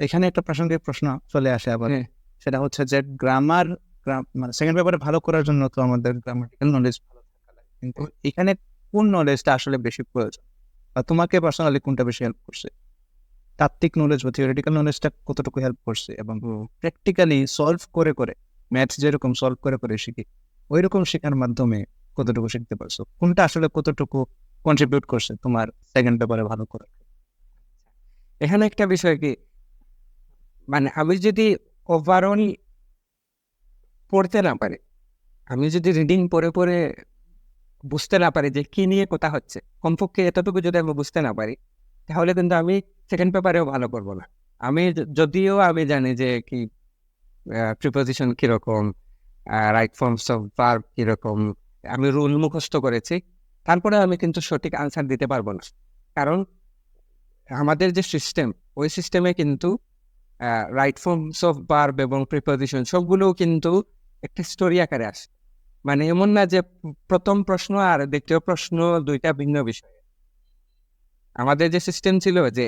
এখানে একটা প্রাসঙ্গিক প্রশ্ন চলে আসে আবার। হ্যাঁ। সেটা হচ্ছে যে গ্রামার মানে সেকেন্ড পেপারে ভালো করার জন্য তো আমাদের গ্রামাটিক্যাল নলেজ ভালো থাকা লাগে। কিন্তু এখানে কোন নলেজটা আসলে বেশি প্রয়োজন? বা তোমাকে পার্সোনালি কোনটা বেশি হেল্প করছে? তাত্ত্বিক নলেজ বা থিওরিটিক্যাল নলেজটা কতটুকু হেল্প করছে? এবং প্র্যাকটিক্যালি সলভ করে করে ম্যাথ যেরকম সলভ করে করে শিখি ওই রকম শেখার মাধ্যমে কতটুকু শিখতে পারছ? কোনটা আসলে কতটুকু কন্ট্রিবিউট করছে তোমার সেকেন্ড পেপারে ভালো করার এখানে একটা বিষয় কি? মানে আমি যদি ওভারঅল পড়তে না পারি, আমি যদি রিডিং পড়ে পড়ে বুঝতে না পারি যে কি নিয়ে কথা হচ্ছে, কমপক্ষে এতটুকু যদি আমি বুঝতে না পারি, তাহলে কিন্তু আমি সেকেন্ড পেপারেও ভালো করব না। আমি যদিও আমি জানি যে কি প্রিপোজিশন কীরকম রাইট ফর্মস অফ ভার্ব কীরকম, আমি রুল মুখস্থ করেছি, তারপরে আমি কিন্তু সঠিক আনসার দিতে পারব না। কারণ আমাদের যে সিস্টেম ওই সিস্টেমে কিন্তু রাইট ফর্মস অফ বার্ব এবং প্রিপোজিশন সবগুলোও কিন্তু একটা স্টোরি আকারে আসে। মানে এমন না যে প্রথম প্রশ্ন আর দ্বিতীয় প্রশ্ন দুইটা ভিন্ন বিষয়। আমাদের যে সিস্টেম ছিল যে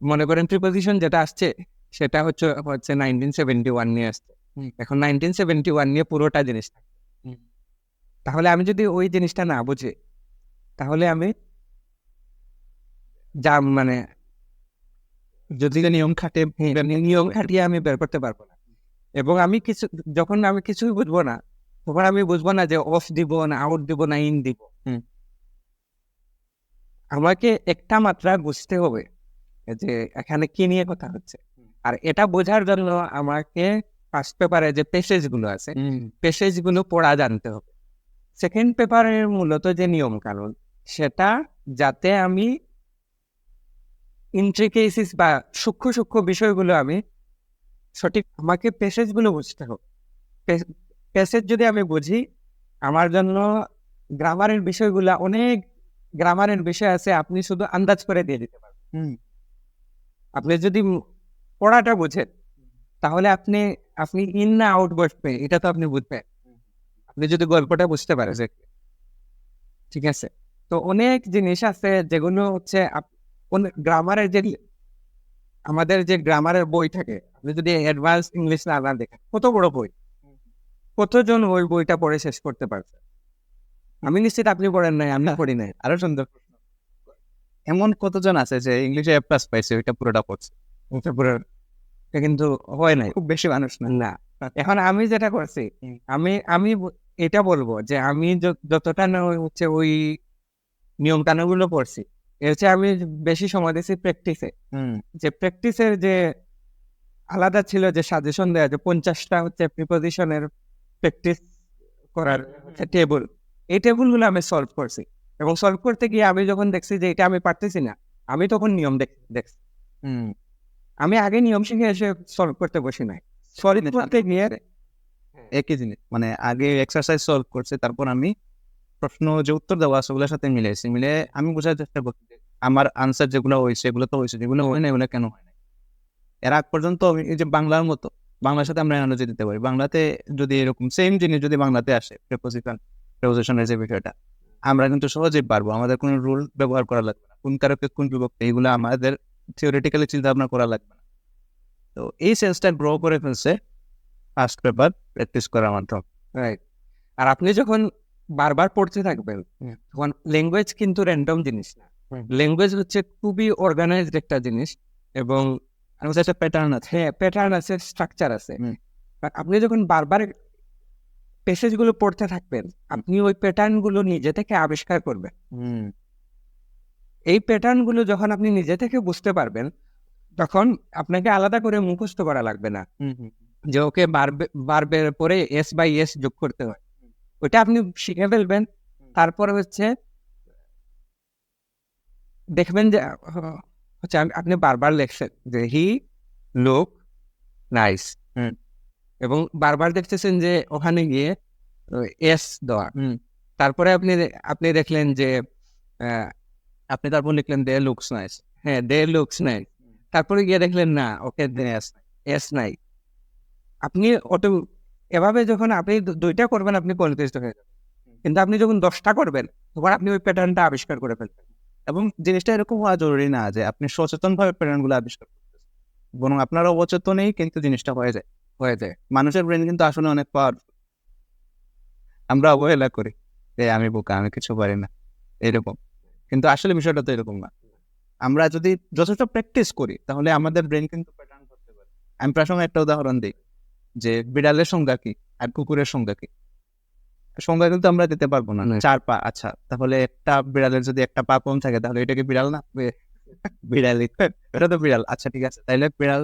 মনে করেন প্রিপোজিশন যেটা আসছে সেটা হচ্ছে হচ্ছে নাইনটিন সেভেন্টি ওয়ান নিয়ে আসছে। এখন নাইনটিন সেভেন্টি ওয়ান নিয়ে পুরোটা জিনিস তাহলে আমি যদি ওই জিনিসটা না বুঝি তাহলে আমি যা মানে যদি নিয়ম খাটে নিয়ম খাটিয়ে আমি বের করতে পারব না। এবং আমি কিছু যখন আমি কিছুই বুঝব না তখন আমি বুঝব না যে অফ দিব না আউট দিব না ইন দিব। আমাকে একটা মাত্রা বুঝতে হবে যে এখানে কি নিয়ে কথা হচ্ছে। আর এটা বোঝার জন্য আমাকে ফার্স্ট পেপারে যে পেসেজগুলো আছে পেসেজগুলো পড়া জানতে হবে। সেকেন্ড পেপারের মূলত যে নিয়ম কানুন সেটা যাতে আমি ইন্ট্রিকেসিস বা সূক্ষ্ম সূক্ষ্ম বিষয়গুলো আমি সঠিক আমাকে পেসেজগুলো বুঝতে হবে। প্যাসেজ যদি আমি বুঝি আমার জন্য গ্রামারের বিষয়গুলো অনেক গ্রামারের বিষয় আছে আপনি শুধু আন্দাজ করে দিয়ে দিতে পারবেন। আপনি যদি পড়াটা বুঝেন তাহলে আপনি আপনি ইন না আউট বসবে এটা তো আপনি বুঝবেন। আপনি যদি গল্পটা বুঝতে পারেন যে ঠিক আছে? তো অনেক জিনিস আছে যেগুলো হচ্ছে গ্রামারের যে আমাদের যে গ্রামারের বই থাকে আপনি যদি অ্যাডভান্স ইংলিশ না না দেখেন কত বড় বই? কতজন ওই বইটা পড়ে শেষ করতে পারছে আমি নিশ্চিত আপনি পড়েন নাই আমি পড়ি নাই। আরও সুন্দর এমন কতজন আছে যে ইংলিশে এ প্লাস পাইছে ওইটা পুরোটা পড়ছে? পুরো কিন্তু হয় নাই। খুব বেশি মানুষ না। না। এখন আমি যেটা করছি আমি আমি এটা বলব যে আমি যতটা না হচ্ছে ওই নিয়ম কানুনগুলো পড়ছি এর হচ্ছে আমি বেশি সময় দিয়েছি প্র্যাকটিসে যে প্র্যাকটিসের যে আলাদা ছিল যে সাজেশন দেওয়া যে পঞ্চাশটা হচ্ছে প্রিপোজিশনের প্র্যাকটিস করার টেবল এই টেবলগুলো আমি সলভ করছি। এবং সলভ করতে গিয়ে আমি যখন দেখছি যে এটা আমি পারতেছি না আমি তখন নিয়ম দেখ দেখছি আমি আগে নিয়ম শিখে এসে সলভ করতে বসি নাই। সলভ করতে গিয়ে একই জিনিস মানে আগে এক্সারসাইজ সলভ করছে তারপর আমি প্রশ্ন যে উত্তর দেওয়া আছে ওগুলোর সাথে মিলেছি মিলে আমি বোঝার চেষ্টা করছি আমার আনসার যেগুলো হয়েছে এগুলো তো হয়েছে যেগুলো হয় না এগুলো কেন হয় না এর আগ পর্যন্ত আমি এই যে বাংলার মতো বাংলার সাথে আমরা অ্যানালজি দিতে পারি। বাংলাতে যদি এরকম সেম জিনিস যদি বাংলাতে আসে প্রেপোজিশন প্রেপোজিশনের যে বিষয়টা আমরা কিন্তু সহজেই পারব। আমাদের কোনো রুল ব্যবহার করা লাগবে না। কোন কারকে কোন বিভক্তি এগুলো আমাদের থিওরিটিক্যালি চিন্তা ভাবনা করা লাগবে না। তো এই সেন্সটা গ্রো করে ফেলছে ফার্স্ট পেপার প্র্যাকটিস করার মাধ্যমে রাইট আর আপনি যখন বারবার পড়তে থাকবেন তখন ল্যাঙ্গুয়েজ কিন্তু র্যান্ডম জিনিস না। ল্যাঙ্গুয়েজ হচ্ছে খুবই অর্গানাইজড একটা জিনিস এবং একটা প্যাটার্ন আছে। হ্যাঁ প্যাটার্ন আছে স্ট্রাকচার আছে। আপনি যখন বারবার পেসেজগুলো পড়তে থাকবেন আপনি ওই প্যাটার্নগুলো নিজে থেকে আবিষ্কার করবেন। এই প্যাটার্নগুলো যখন আপনি নিজে থেকে বুঝতে পারবেন তখন আপনাকে আলাদা করে মুখস্থ করা লাগবে না। যে ওকে বারবে বারবের পরে এস বাই এস যোগ করতে হয়। ওটা আপনি শিখে ফেলবেন। তারপরে হচ্ছে দেখবেন যে হচ্ছে আপনি বারবার লেখছেন যে হি লুক নাইস। এবং বারবার দেখতেছেন যে ওখানে গিয়ে এস দেওয়া। তারপরে আপনি আপনি দেখলেন যে আপনি তারপর লিখলেন দে লুকস নাইস। হ্যাঁ দে লুকস নাই। তারপরে গিয়ে দেখলেন না ওকে Yes. এস নাই। আপনি অটো এভাবে যখন আপনি দুইটা করবেন আপনি কনফিউজড হয়ে যাবেন। কিন্তু আপনি যখন দশটা করবেন তখন আপনি ওই প্যাটার্নটা আবিষ্কার করে ফেলবেন। এবং জিনিসটা এরকম হওয়া জরুরি না যে আপনি সচেতন ভাবে প্যাটার্নগুলো আবিষ্কার করতেছেন। বরং আপনার অবচেতনেই কিন্তু জিনিসটা হয়ে যায় হয়ে যায়। মানুষের ব্রেন কিন্তু আসলে অনেক পাওয়ারফুল আমরা অবহেলা করি যে আমি বোকা, আমি কিছু পারি না, এরকম। কিন্তু আসলে বিষয়টা তো এরকম না। আমরা যদি যথেষ্ট প্র্যাকটিস করি, তাহলে আমাদের ব্রেন কিন্তু প্যাটার্ন করতে পারে। আমি প্রাসঙ্গে একটা উদাহরণ দিই যে বিড়ালের সংজ্ঞা কি? আর কুকুরের সংজ্ঞা কি? সংজ্ঞা কিন্তু আমরা দিতে পারব না। চার পা আচ্ছা তাহলে একটা বিড়ালের যদি একটা পা কম থাকে তাহলে এটা কি বিড়াল না? বিড়ালই। এটা তো বিড়াল। আচ্ছা ঠিক আছে তাইলে বিড়াল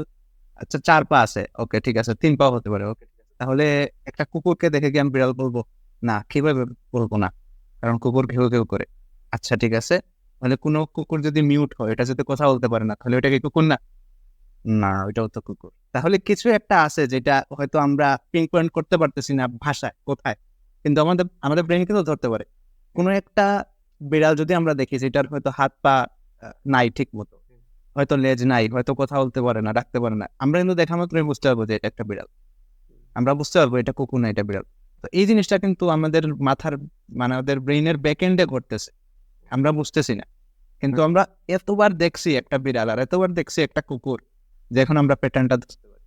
আচ্ছা চার পা আছে। ওকে ঠিক আছে তিন পা হতে পারে ওকে তাহলে একটা কুকুরকে দেখে কি আমি বিড়াল বলব? না কীভাবে বলব না? কারণ কুকুর ঘেউ ঘেউ করে। আচ্ছা ঠিক আছে মানে কোনো কুকুর যদি মিউট হয় এটা যদি কথা বলতে পারে না তাহলে ওটা কি কুকুর না? না ওইটাও তো কুকুর। তাহলে কিছু একটা আছে যেটা হয়তো আমরা পিং পয়েন্ট করতে পারতেছি না ভাষায় কোথায়? কিন্তু আমাদের আমাদের ব্রেন কিন্তু ধরতে পারে? কোনো একটা বিড়াল যদি আমরা দেখি যেটার হয়তো হাত পা নাই ঠিক মতো হয়তো লেজ নাই হয়তো কথা বলতে পারে না ডাকতে পারে না আমরা কিন্তু দেখা মাত্রই বুঝতে পারব যে এটা একটা বিড়াল। আমরা বুঝতে পারব এটা কুকুর না এটা বিড়াল। তো এই জিনিসটা কিন্তু আমাদের মাথার মানে আমাদের ব্রেইনের ব্যাকএন্ডে ঘটতেছে। আমরা বুঝতেছি না। কিন্তু আমরা এতবার দেখছি একটা বিড়াল আর এতবার দেখছি একটা কুকুর যে এখন আমরা প্যাটার্নটা বুঝতে পারি।